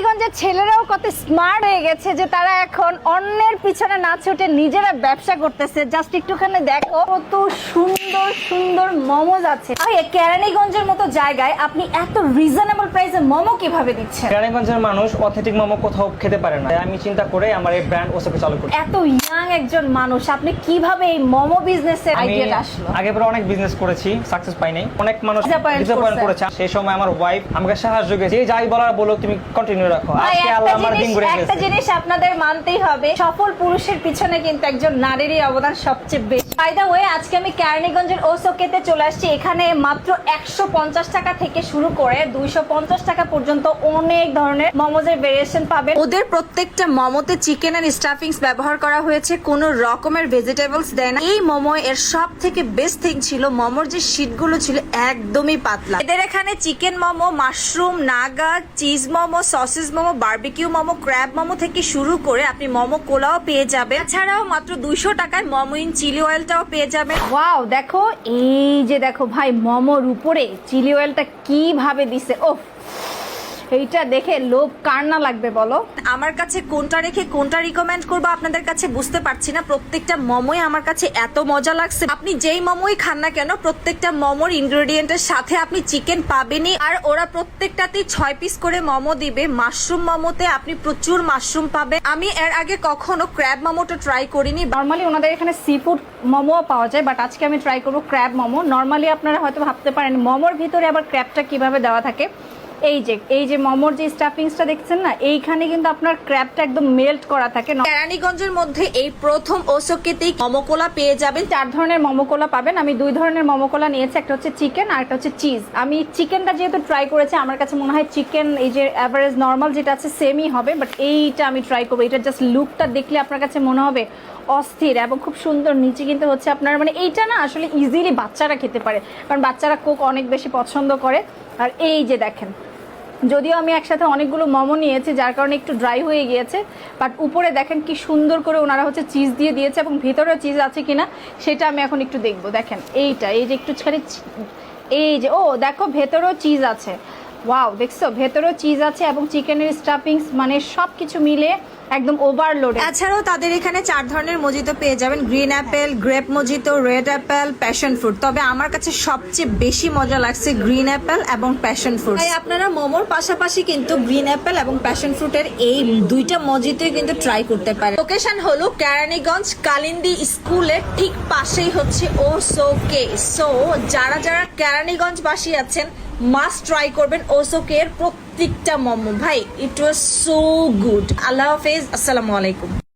কেরানীগঞ্জের ছেলেরাও কত স্মার্ট হয়ে গেছে যে তারা এখন অন্যের পিছনে না ছুটে নিজেরা ব্যবসা করতেছে। জাস্ট একটুখানি দেখো কত সুন্দর সুন্দর মোমোজ আছে কেরানীগঞ্জের মতো জায়গায় আপনি এত রিজনেবল প্রাইসে মোমো কীভাবে দিচ্ছেন? কেরানীগঞ্জের মানুষ অথেন্টিক মোমো কোথাও খেতে পারে না। আমি চিন্তা করে আমার এই ব্র্যান্ড ওসকে চালু করি। এত ইয়াং একজন মানুষ আপনি কীভাবে এই মোমো বিজনেসের আইডিয়াটা আসলো? আগে পরে অনেক বিজনেস করেছি সাকসেস পাই নাই অনেক মানুষ ডিসঅ্যাপয়েন্ট করছে। সেই সময় আমার ওয়াইফ আমাকে সাহায্য করেছে। যাই বলার বলো তুমি কন্টিনিউ রাখো। আজকে একটা আল্লাহ আমার দিন জিনিস ঘুরে একটা জিনিস আপনাদের মানতেই হবে সফল পুরুষের পিছনে কিন্তু একজন নারীরই অবদান সবচেয়ে বেশি। বাই দ্য ওয়ে আজকে আমি ক্যারনিগঞ্জের ওসোকেতে চলে আসছি। এখানে মাত্র একশো পঞ্চাশ টাকা থেকে শুরু করে দুইশো পঞ্চাশ টাকা পর্যন্ত অনেক ধরনের মোমোজের ভেরিয়েশন পাবেন। ওদের প্রত্যেকটা মোমোতে চিকেন এন্ড স্টাফিংস ব্যবহার করা হয়েছে। কোনো রকমের ভেজিটেবলস দেয় না। এই মোমো এর সব থেকে বেস্ট থিং ছিল মোমোর যে শীটগুলো ছিল একদমই পাতলা। এদের এখানে chicken momo mushroom Naga cheese momo sausage momo barbecue momo crab momo থেকে শুরু করে আপনি মোমো কোলাও পেয়ে যাবেন। এছাড়াও মাত্র দুইশো টাকায় মোমো ইন চিলি অয়েলটাও পেয়ে যাবেন। ওয়াও, দেখো, এই যে দেখো ভাই, মোমোর উপরে চিলি অয়েলটা কীভাবে দিছে ওহ এইটা দেখে লোভ কার না লাগবে বলো? আমার কাছে কোনটা রেখে কোনটা রিকমেন্ড করব আপনাদের কাছে বুঝতে পারছি না। প্রত্যেকটা মোমোই আমার কাছে এত মজা লাগছে। আপনি যেই মোমোই খান না কেন প্রত্যেকটা মোমোর ইনগ্রেডিয়েন্টের সাথে আপনি চিকেন পাবেনই। আর ওরা প্রত্যেকটাতেই ছয় পিস করে মোমো দিবে। মাশরুম মোমোতে আপনি প্রচুর মাশরুম পাবেন। আমি এর আগে কখনো ক্র্যাব মোমোটা ট্রাই করিনি। নর্মালি ওনাদের এখানে সি ফুড মোমো পাওয়া যায় বাট আজকে আমি ট্রাই করব ক্র্যাব মোমো। নর্মালি আপনারা হয়তো ভাবতে পারেন মোমোর ভিতরে আবার ক্র্যাবটা কীভাবে দেওয়া থাকে। এই যে এই যে মোমোর যে স্টাফিংসটা দেখছেন না এইখানে কিন্তু আপনার ক্র্যাবটা একদম মেল্ট করা থাকে। কেরানীগঞ্জের মধ্যে এই প্রথম ওসোকেতেই মোমোকোলা পেয়ে যাবেন। চার ধরনের মোমোকোলা পাবেন। আমি দুই ধরনের মোমোকোলা নিয়েছি একটা হচ্ছে চিকেন আর একটা হচ্ছে চিজ আমি চিকেনটা যেহেতু ট্রাই করেছি আমার কাছে মনে হয় চিকেন এই যে অ্যাভারেজ নর্মাল যেটা আছে সেমই হবে বাট এইটা আমি ট্রাই করব। এটা জাস্ট লুকটা দেখলে আপনার কাছে মনে হবে অস্থির এবং খুব সুন্দর। নিচে কিন্তু হচ্ছে আপনার মানে এইটা না আসলে ইজিলি বাচ্চারা খেতে পারে কারণ বাচ্চারা কোক অনেক বেশি পছন্দ করে। আর এই যে দেখেন যদিও আমি একসাথে অনেকগুলো মোমো নিয়েছি, যার কারণে একটু ড্রাই হয়ে গিয়েছে বাট উপরে দেখেন কি সুন্দর করে ওনারা হচ্ছে চিজ দিয়ে দিয়েছে এবং ভেতরেও চিজ আছে কিনা সেটা আমি এখন একটু দেখব। দেখেন, এইটা, এই যে একটুখানি ছাড়ি এই যে, ও, দেখো ভেতরেও চিজ আছে। ওয়াও দেখছ ভেতরেও চিজ আছে এবং চিকেনের স্টাফিংস মানে সব কিছু মিলে একদম ওভারলোড এছাড়াও তাদের এখানে চার ধরনের মজিতো পেয়ে যাবেন green apple grape mojito red apple passion fruit তবে আমার কাছে সবচেয়ে বেশি মজা লাগছে গ্রিন অ্যাপেল এবং প্যাশন ফ্রুট তাই আপনারা মোমোর পাশাপাশি কিন্তু গ্রিন অ্যাপেল এবং প্যাশন ফ্রুটের এই দুইটা মজিতোই কিন্তু ট্রাই করতে পারেন। লোকেশন হলো কেরানীগঞ্জ কালিন্দি স্কুলের ঠিক পাশেই হচ্ছে ও সো কে সো যারা যারা কেরানীগঞ্জ বাসী আছেন মাস্ট ট্রাই করবেন ওসোকে এর প্রত্যেকটা মোমো। ভাই ইট ওয়াজ সো গুড আল্লাহ হাফেজ, আসসালামু আলাইকুম।